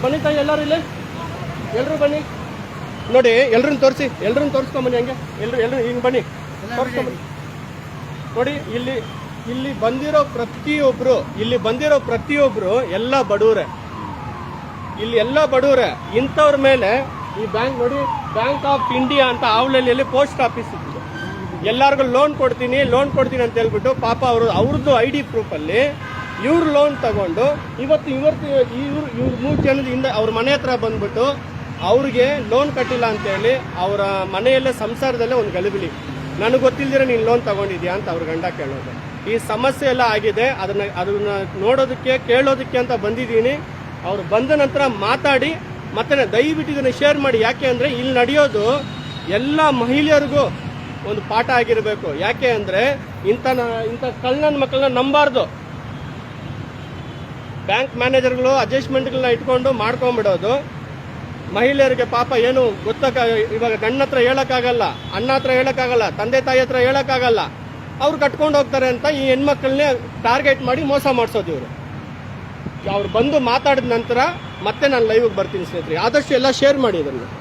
ಬನ್ನಿ ತಾಯಿ, ಎಲ್ಲರೂ ಇಲ್ಲಿ? ಎಲ್ಲರೂ ಬನ್ನಿ? ನೋಡಿ, ಎಲ್ರನ್ನ ತೋರಿಸಿ, ಎಲ್ರನ್ನ ತೋರಿಸ್ಕೊಂಬನ್ನಿ ಹಂಗೆ. ಎಲ್ರು ಎಲ್ರು ಹಿಂಗೆ ಬನ್ನಿ. ತೋರಿಸ್ಕೊಂಬನ್ನಿ ನೋಡಿ, ಇಲ್ಲಿ ಇಲ್ಲಿ ಬಂದಿರೋ ಪ್ರತಿಯೊಬ್ರು, ಇಲ್ಲಿ ಬಂದಿರೋ ಪ್ರತಿಯೊಬ್ರು ಎಲ್ಲ ಬಡವರೇ. ಇಲ್ಲಿ ಎಲ್ಲ ಬಡವರೇ. ಇಂಥವ್ರ ಮೇಲೆ ಈ ಬ್ಯಾಂಕ್ ನೋಡಿ, ಬ್ಯಾಂಕ್ ಆಫ್ ಇಂಡಿಯಾ ಅಂತ ಆವಳಲ್ಲಿ ಪೋಸ್ಟ್ ಆಫೀಸ್ ಇತ್ತು. ಎಲ್ಲರಿಗೂ ಲೋನ್ ಕೊಡ್ತೀನಿ ಲೋನ್ ಕೊಡ್ತೀನಿ ಅಂತ ಹೇಳ್ಬಿಟ್ಟು ಪಾಪ ಅವರು, ಅವ್ರದ್ದು ಐ ಡಿ ಪ್ರೂಫಲ್ಲಿ ಇವ್ರು ಲೋನ್ ತಗೊಂಡು ಇವತ್ತು ಇವತ್ತು ಇವ್ರು ಇವ್ರು ಮೂರು ಜನದಿಂದ ಅವ್ರ ಮನೆ ಹತ್ರ ಬಂದ್ಬಿಟ್ಟು ಅವ್ರಿಗೆ ಲೋನ್ ಕಟ್ಟಿಲ್ಲ ಅಂತೇಳಿ ಅವರ ಮನೆಯಲ್ಲೇ ಸಂಸಾರದಲ್ಲೇ ಒಂದು ಗಲಿಬಿಲಿ. ನನಗೆ ಗೊತ್ತಿಲ್ದಿರ ನೀನು ಲೋನ್ ತಗೊಂಡಿದ್ಯಾ ಅಂತ ಅವ್ರ ಗಂಡ ಕೇಳೋದು. ಈ ಸಮಸ್ಯೆ ಎಲ್ಲ ಆಗಿದೆ, ಅದನ್ನ ಅದನ್ನ ನೋಡೋದಕ್ಕೆ, ಕೇಳೋದಕ್ಕೆ ಅಂತ ಬಂದಿದ್ದೀನಿ. ಅವ್ರು ಬಂದ ನಂತರ ಮಾತಾಡಿ, ಮತ್ತೆ ದಯವಿಟ್ಟು ಇದನ್ನು ಶೇರ್ ಮಾಡಿ. ಯಾಕೆ ಅಂದರೆ ಇಲ್ಲಿ ನಡೆಯೋದು ಎಲ್ಲ ಮಹಿಳೆಯರಿಗೂ ಒಂದು ಪಾಠ ಆಗಿರಬೇಕು. ಯಾಕೆ ಅಂದರೆ ಇಂಥ ಇಂಥ ಕಳ್ಳನ ಮಕ್ಕಳನ್ನ ನಂಬಾರ್ದು. ಬ್ಯಾಂಕ್ ಮ್ಯಾನೇಜರ್ಗಳು ಅಡ್ಜಸ್ಟ್ಮೆಂಟ್ಗಳನ್ನ ಇಟ್ಕೊಂಡು ಮಾಡ್ಕೊಂಡ್ಬಿಡೋದು ಮಹಿಳೆಯರಿಗೆ ಪಾಪ ಏನು ಗೊತ್ತಾಗ ಇವಾಗ ಗಂಡ ಹತ್ರ ಹೇಳೋಕ್ಕಾಗಲ್ಲ ಅಣ್ಣ ಹತ್ರ ಹೇಳೋಕ್ಕಾಗಲ್ಲ, ತಂದೆ ತಾಯಿ ಹತ್ರ ಹೇಳೋಕ್ಕಾಗಲ್ಲ, ಅವ್ರು ಕಟ್ಕೊಂಡು ಹೋಗ್ತಾರೆ ಅಂತ ಈ ಹೆಣ್ಮಕ್ಳನ್ನೇ ಟಾರ್ಗೆಟ್ ಮಾಡಿ ಮೋಸ ಮಾಡಿಸೋದು ಇವರು. ಅವ್ರು ಬಂದು ಮಾತಾಡಿದ ನಂತರ ಮತ್ತೆ ನಾನು ಲೈವ್ಗೆ ಬರ್ತೀನಿ ಸ್ನೇಹಿತರೆ. ಆದಷ್ಟು ಎಲ್ಲ ಶೇರ್ ಮಾಡಿ ಇದನ್ನು